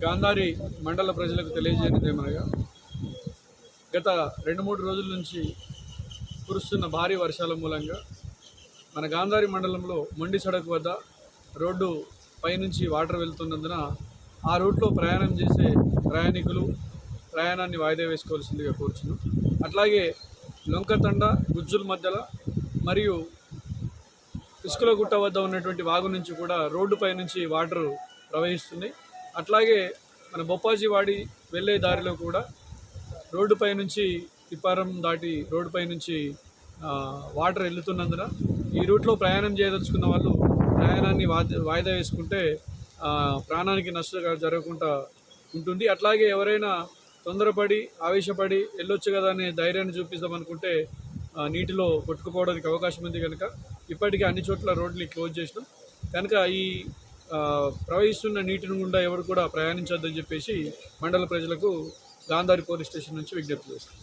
గాంధారి మండల ప్రజలకు తెలియజేయనిదేమనగా గత రెండు మూడు రోజుల నుంచి కురుస్తున్న భారీ వర్షాల మూలంగా మన గాంధారి మండలంలో మొండి సడక్ వద్ద రోడ్డు పైనుంచి వాటర్ వెళ్తున్నందున ఆ రూట్లో ప్రయాణం చేసే ప్రయాణికులు ప్రయాణాన్ని వాయిదా వేసుకోవాల్సిందిగా కోరుచున్నాం. అట్లాగే లొంకతండ గుజ్జుల మధ్యల మరియు ఇసుకల గుట్ట వద్ద ఉన్నటువంటి వాగు నుంచి కూడా రోడ్డుపై నుంచి వాటర్ ప్రవహిస్తుంది అట్లాగే మన బొప్పాజీవాడి వెళ్ళే దారిలో కూడా రోడ్డుపై నుంచి తిప్పారం దాటి రోడ్డుపై నుంచి వాటర్ వెళ్తున్నందున ఈ రూట్లో ప్రయాణం చేయదలుచుకున్న వాళ్ళు ప్రయాణాన్ని వాయిదా వాయిదా వేసుకుంటే ప్రాణానికి నష్టం జరగకుండా ఉంటుంది. అట్లాగే ఎవరైనా తొందరపడి ఆవేశపడి వెళ్ళొచ్చు కదా అనే ధైర్యాన్ని చూపిస్తామనుకుంటే నీటిలో కొట్టుకుపోవడానికి అవకాశం ఉంది కనుక ఇప్పటికే అన్ని చోట్ల రోడ్లు క్లోజ్ చేసినాం. కనుక ఈ ప్రవహిస్తున్న నీటిని గుండా ఎవరు కూడా ప్రయాణించొద్దని చెప్పేసి మండల ప్రజలకు గాంధారి పోలీస్ స్టేషన్ నుంచి విజ్ఞప్తి చేస్తాం